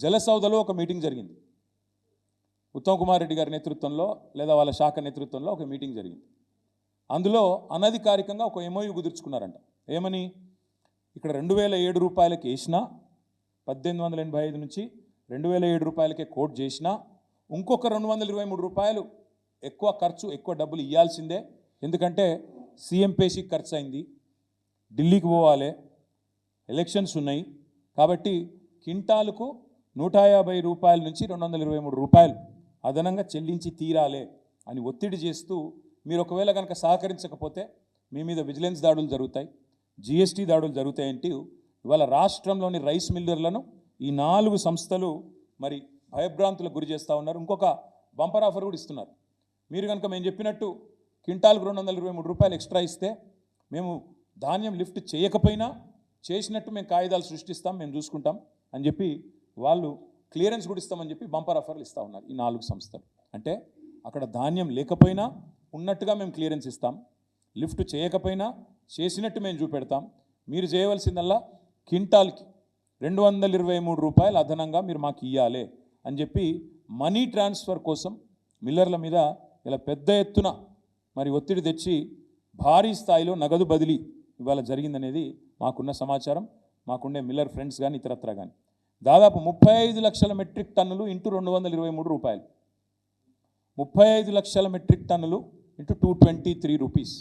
జలసౌదలో ఒక మీటింగ్ జరిగింది. ఉత్తమ్ కుమార్ రెడ్డి గారి నేతృత్వంలో లేదా వాళ్ళ శాఖ నేతృత్వంలో ఒక మీటింగ్ జరిగింది. అందులో అనధికారికంగా ఒక ఎంఓయూ కుదుర్చుకున్నారంట. ఏమని? ఇక్కడ రెండు వేల ఏడు రూపాయలకి వేసినా పద్దెనిమిది వందల ఎనభై ఐదు నుంచి రెండు వేల ఏడు రూపాయలకే కోట్ చేసినా ఇంకొక రెండు వందల ఇరవై మూడు రూపాయలు ఎక్కువ ఖర్చు ఎక్కువ డబ్బులు ఇవ్వాల్సిందే ఎందుకంటే సీఎం పేషీకి ఖర్చు అయింది. ఢిల్లీకి పోవాలి. ఎలక్షన్స్ ఉన్నాయి. కాబట్టి కింటాలకు నూట యాభై రూపాయల నుంచి రెండు వందల ఇరవై మూడు రూపాయలు అదనంగా చెల్లించి తీరాలే అని ఒత్తిడి చేస్తూ మీరు ఒకవేళ కనుక సహకరించకపోతే మీ మీద విజిలెన్స్ దాడులు జరుగుతాయి జిఎస్టీ దాడులు జరుగుతాయంటూ ఇవాళ రాష్ట్రంలోని రైస్ మిల్లర్లను ఈ నాలుగు సంస్థలు మరి భయభ్రాంతులకు గురి చేస్తూ ఉన్నారు. ఇంకొక బంపర్ ఆఫర్ కూడా ఇస్తున్నారు. మీరు కనుక మేము చెప్పినట్టు క్వింటాల్కు రెండు వందల ఇరవై మూడు రూపాయలు ఎక్స్ట్రా ఇస్తే మేము ధాన్యం లిఫ్ట్ చేయకపోయినా చేసినట్టు మేము కాగితాలు సృష్టిస్తాం మేము చూసుకుంటాం అని చెప్పి వాళ్ళు క్లియరెన్స్ కూడా ఇస్తామని చెప్పి బంపర్ ఆఫర్లు ఇస్తూ ఉన్నారు ఈ నాలుగు సంస్థలు. అంటే అక్కడ ధాన్యం లేకపోయినా ఉన్నట్టుగా మేము క్లియరెన్స్ ఇస్తాం. లిఫ్ట్ చేయకపోయినా చేసినట్టు మేము చూపెడతాం. మీరు చేయవలసిందల్లా క్వింటాల్కి రెండు వందల ఇరవై మూడు రూపాయలు అదనంగా మీరు మాకు ఇవ్వాలి అని చెప్పి మనీ ట్రాన్స్ఫర్ కోసం మిల్లర్ల మీద ఇలా పెద్ద ఎత్తున మరి ఒత్తిడి తెచ్చి భారీ స్థాయిలో నగదు బదిలీ ఇవాళ జరిగిందనేది మాకున్న సమాచారం. మాకుండే మిల్లర్ ఫ్రెండ్స్ కానీ ఇతరత్ర కానీ దాదాపు ముప్పై ఐదు లక్షల మెట్రిక్ టన్నులు ఇంటూ రెండు వందల ఇరవై మూడు రూపాయలు. ముప్పై ఐదు లక్షల మెట్రిక్ టన్నులు into two twenty three rupees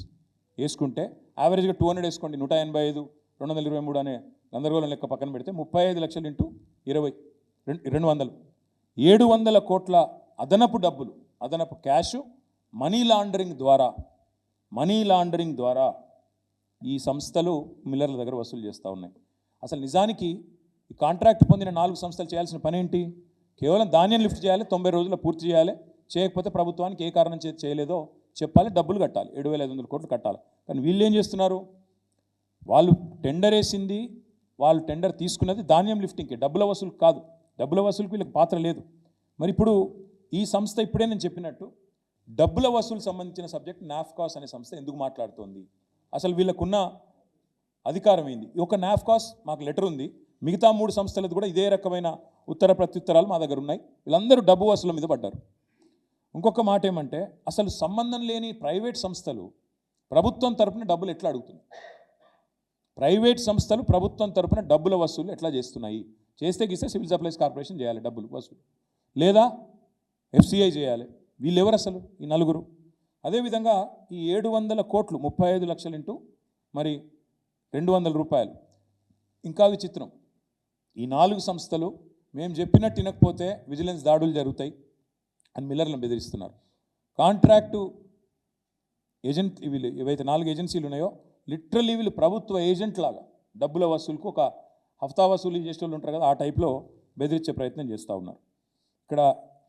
వేసుకుంటే యావరేజ్గా టూ హండ్రెడ్ వేసుకోండి నూట ఎనభై ఐదు రెండు వందల ఇరవై మూడు అనే గందరగోళం లెక్క పక్కన పెడితే ముప్పై ఐదు లక్షలు ఇంటూ ఇరవై రెండు రెండు వందలు. ఏడు వందల కోట్ల అదనపు డబ్బులు అదనపు క్యాష్ మనీ లాండరింగ్ ద్వారా మనీ లాండరింగ్ ద్వారా ఈ సంస్థలు మిల్లర్ల దగ్గర వసూలు చేస్తూ ఉన్నాయి. అసలు నిజానికి ఈ కాంట్రాక్ట్ పొందిన నాలుగు సంస్థలు చేయాల్సిన పని ఏంటి? కేవలం ధాన్యం లిఫ్ట్ చేయాలి తొంభై రోజుల్లో పూర్తి చేయాలి చేయకపోతే ప్రభుత్వానికి ఏ కారణం చేయలేదో చెప్పాలి డబ్బులు కట్టాలి ఏడు వేల ఐదు వందల కోట్లు కట్టాలి. కానీ వీళ్ళు ఏం చేస్తున్నారు? వాళ్ళు టెండర్ వేసింది వాళ్ళు టెండర్ తీసుకున్నది ధాన్యం లిఫ్టింగ్కి డబ్బుల వసూలు కాదు. డబ్బుల వసూలుకి వీళ్ళకి పాత్ర లేదు. మరి ఇప్పుడు ఈ సంస్థ ఇప్పుడే నేను చెప్పినట్టు డబ్బుల వసూలు సంబంధించిన సబ్జెక్ట్ నాఫ్కాస్ అనే సంస్థ ఎందుకు మాట్లాడుతోంది? అసలు వీళ్ళకున్న అధికారం ఏంది? ఒక నాఫ్కాస్ మాకు లెటర్ ఉంది. మిగతా మూడు సంస్థలది కూడా ఇదే రకమైన ఉత్తర ప్రత్యుత్తరాలు మా దగ్గర ఉన్నాయి. వీళ్ళందరూ డబ్బు వసూల మీద పడ్డారు. ఇంకొక మాట ఏమంటే అసలు సంబంధం లేని ప్రైవేట్ సంస్థలు ప్రభుత్వం తరపున డబ్బులు ఎట్లా అడుగుతున్నాయి? ప్రైవేట్ సంస్థలు ప్రభుత్వం తరపున డబ్బుల వసూలు ఎట్లా చేస్తున్నాయి? చేస్తే గీస్తే సివిల్ సప్లైస్ కార్పొరేషన్ చేయాలి డబ్బులు వసూలు లేదా ఎఫ్సిఐ చేయాలి. వీళ్ళు ఎవరు అసలు? ఈ నలుగురు. అదేవిధంగా ఈ ఏడు వందల కోట్లు ముప్పై ఐదు లక్షలు ఇంటూ మరి రెండు వందల రూపాయలు. ఇంకా విచిత్రం. ఈ నాలుగు సంస్థలు మేము చెప్పినట్టు వినకపోతే విజిలెన్స్ దాడులు జరుగుతాయి అని మిల్లర్లను బెదిరిస్తున్నారు. కాంట్రాక్టు ఏజెంట్ వీళ్ళు ఏవైతే నాలుగు ఏజెన్సీలు ఉన్నాయో లిటరలీ వీళ్ళు ప్రభుత్వ ఏజెంట్ లాగా డబ్బుల వసూలుకు ఒక హఫ్తా వసూలు చేసే వాళ్ళు ఉంటారు కదా ఆ టైప్లో బెదిరించే ప్రయత్నం చేస్తూ ఉన్నారు. ఇక్కడ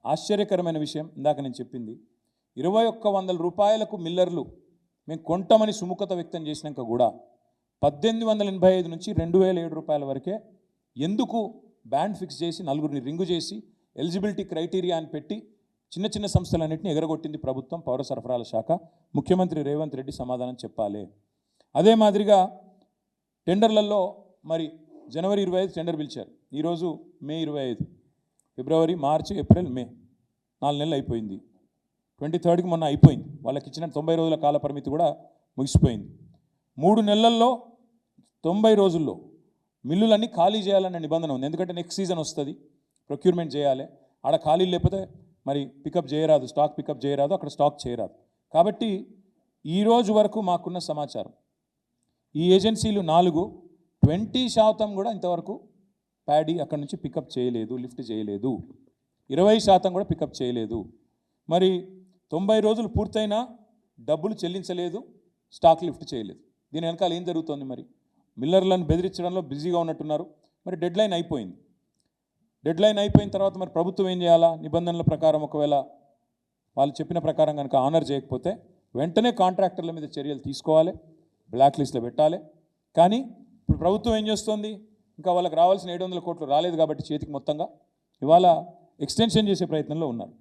ఆశ్చర్యకరమైన విషయం ఇందాక నేను చెప్పింది. ఇరవై ఒక్క వందల రూపాయలకు మిల్లర్లు మేము కొంటామని సుముఖత వ్యక్తం చేసినాక కూడా పద్దెనిమిది వందల ఎనభై ఐదు నుంచి రెండు వేల ఏడు రూపాయల వరకే ఎందుకు బ్యాండ్ ఫిక్స్ చేసి నలుగురిని రింగు చేసి ఎలిజిబిలిటీ క్రైటీరియా అని పెట్టి చిన్న చిన్న సంస్థలన్నింటినీ ఎగరగొట్టింది ప్రభుత్వం పౌర సరఫరాల శాఖ. ముఖ్యమంత్రి రేవంత్ రెడ్డి సమాధానం చెప్పాలి. అదే మాదిరిగా టెండర్లలో మరి జనవరి ఇరవై ఐదు టెండర్ పిలిచారు. ఈరోజు మే ఇరవై ఐదు. ఫిబ్రవరి మార్చి ఏప్రిల్ మే. నాలుగు నెలలు అయిపోయింది. ట్వంటీ థర్డ్కి మొన్న అయిపోయింది. వాళ్ళకి ఇచ్చిన తొంభై రోజుల కాల పరిమితి కూడా ముగిసిపోయింది. మూడు నెలల్లో తొంభై రోజుల్లో మిల్లులన్నీ ఖాళీ చేయాలన్న నిబంధన ఉంది. ఎందుకంటే నెక్స్ట్ సీజన్ వస్తుంది. ప్రొక్యూర్మెంట్ చేయాలి. ఆడ ఖాళీ లేకపోతే మరి పికప్ చేయరాదు. స్టాక్ పికప్ చేయరాదు. అక్కడ స్టాక్ చేయరాదు. కాబట్టి ఈ రోజు వరకు మాకున్న సమాచారం. ఈ ఏజెన్సీలు నాలుగు. ట్వంటీ శాతం కూడా ఇంతవరకు ప్యాడీ అక్కడ నుంచి పికప్ చేయలేదు. లిఫ్ట్ చేయలేదు. ఇరవై శాతం కూడా పికప్ చేయలేదు. మరి తొంభై రోజులు పూర్తయినా డబ్బులు చెల్లించలేదు. స్టాక్ లిఫ్ట్ చేయలేదు. దీని వెనకాల ఏం జరుగుతోంది మరి? మిల్లర్లను బెదిరించడంలో బిజీగా ఉన్నట్టున్నారు. మరి డెడ్ లైన్ అయిపోయింది. డెడ్ లైన్ అయిపోయిన తర్వాత మరి ప్రభుత్వం ఏం చేయాలా? నిబంధనల ప్రకారం ఒకవేళ వాళ్ళు చెప్పిన ప్రకారం కనుక ఆనర్ చేయకపోతే వెంటనే కాంట్రాక్టర్ల మీద చర్యలు తీసుకోవాలి బ్లాక్ లిస్ట్లో పెట్టాలి. కానీ ఇప్పుడు ప్రభుత్వం ఏం చేస్తోంది? ఇంకా వాళ్ళకి రావాల్సిన ఏడు వందల కోట్లు రాలేదు కాబట్టి చేతికి మొత్తంగా ఇవాళ ఎక్స్టెన్షన్ చేసే ప్రయత్నంలో ఉన్నారు.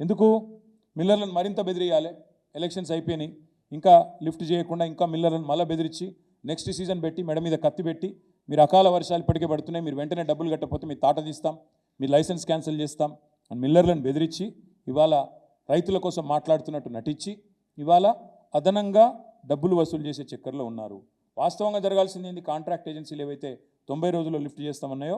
ఎందుకు? మిల్లర్లను మరింత బెదిరియాలి. ఎలక్షన్స్ అయిపోయినాయి. ఇంకా లిఫ్ట్ చేయకుండా ఇంకా మిల్లర్లను మళ్ళీ బెదిరించి నెక్స్ట్ సీజన్ పెట్టి మెడ మీద కత్తి పెట్టి మీరు అకాల వర్షాలు ఇప్పటికే పడుతున్నాయి మీరు వెంటనే డబ్బులు కట్టకపోతే మీ తాట తీస్తాం మీ లైసెన్స్ క్యాన్సిల్ చేస్తాం అని మిల్లర్లను బెదిరించి ఇవాళ రైతుల కోసం మాట్లాడుతున్నట్టు నటించి ఇవాళ అదనంగా డబ్బులు వసూలు చేసే చక్కర్లో ఉన్నారు. వాస్తవంగా జరగాల్సింది ఏంది? కాంట్రాక్ట్ ఏజెన్సీలు ఏవైతే తొంభై రోజుల్లో లిఫ్ట్ చేస్తామన్నాయో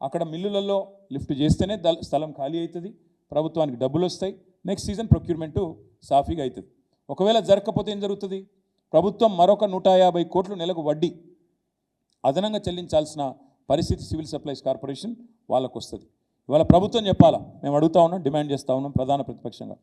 అక్కడ మిల్లులలో లిఫ్ట్ చేస్తేనే స్థలం ఖాళీ అవుతుంది ప్రభుత్వానికి డబ్బులు వస్తాయి నెక్స్ట్ సీజన్ ప్రొక్యూర్మెంటు సాఫీగా అవుతుంది. ఒకవేళ జరగకపోతే ఏం జరుగుతుంది? ప్రభుత్వం మరొక నూట యాభై కోట్లు నెలకు వడ్డీ అదనంగా చెల్లించాల్సిన పరిస్థితి సివిల్ సప్లైస్ కార్పొరేషన్ వాళ్ళకు వస్తుంది ఇవాళ ప్రభుత్వం చెప్పాలా? మేము అడుగుతా ఉన్నాం డిమాండ్ చేస్తూ ఉన్నాం ప్రధాన ప్రతిపక్షంగా.